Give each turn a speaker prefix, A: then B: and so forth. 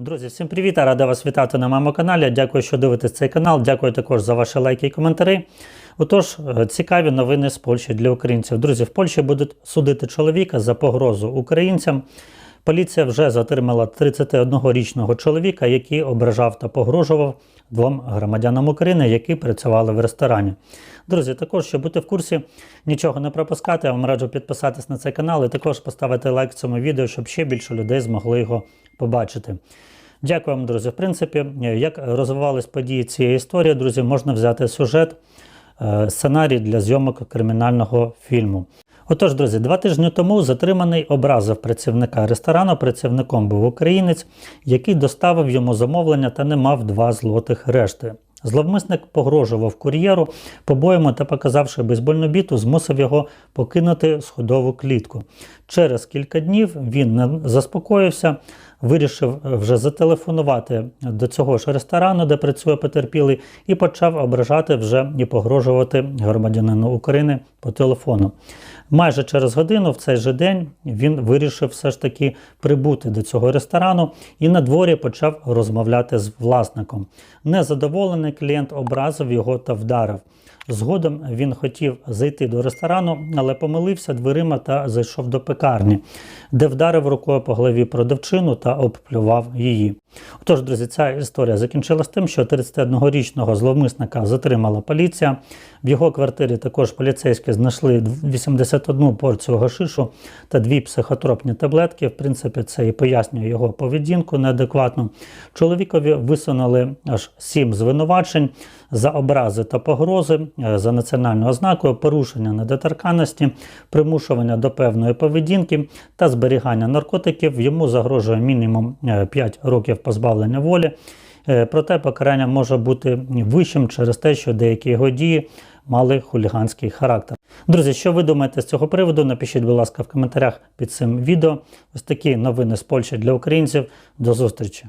A: Друзі, всім привіт! Рада вас вітати на моєму каналі. Дякую, що дивитесь цей канал. Дякую також за ваші лайки і коментарі. Отож, е, цікаві новини з Польщі для українців. Друзі, в Польщі будуть судити чоловіка за погрозу українцям. Поліція вже затримала 31-річного чоловіка, який ображав та погрожував двом громадянам України, які працювали в ресторані. Друзі, також, щоб бути в курсі, нічого не пропускати, я вам раджу підписатись на цей канал і також поставити лайк цьому відео, щоб ще більше людей змогли його побачити. Дякую вам, друзі. В принципі, як розвивались події цієї історії, друзі, можна взяти сюжет, е, сценарій для зйомок кримінального фільму. Отож, друзі, два тижні тому затриманий образив працівника ресторану. Працівником був українець, який доставив йому замовлення та не мав два злотих решти. Зловмисник погрожував кур'єру побоями та, показавши бейсбольну біту, змусив його покинути сходову клітку. Через кілька днів він не заспокоївся, вирішив вже зателефонувати до цього ж ресторану, де працює потерпілий, і почав ображати вже і погрожувати громадянину України по телефону. Майже через годину в цей же день він вирішив все ж таки прибути до цього ресторану і на дворі почав розмовляти з власником. Незадоволений клієнт образив його та вдарив. Згодом він хотів зайти до ресторану, але помилився дверима та зайшов до пекарні, де вдарив рукою по голові продавчину та обплював її. Отож, друзі, ця історія закінчилась тим, що 31-річного зловмисника затримала поліція. В його квартирі також поліцейські знайшли 81 порцію гашишу та дві психотропні таблетки. В принципі, це і пояснює його поведінку неадекватну. Чоловікові висунули аж сім звинувачень за образи та погрози, за національною ознакою, порушення недоторканності, примушування до певної поведінки та зберігання наркотиків. Йому загрожує мінімум 5 років позбавлення волі. Е, Проте покарання може бути вищим через те, що деякі його дії мали хуліганський характер. Друзі, що ви думаєте з цього приводу? Напишіть, будь ласка, в коментарях під цим відео. Ось такі новини з Польщі для українців. До зустрічі!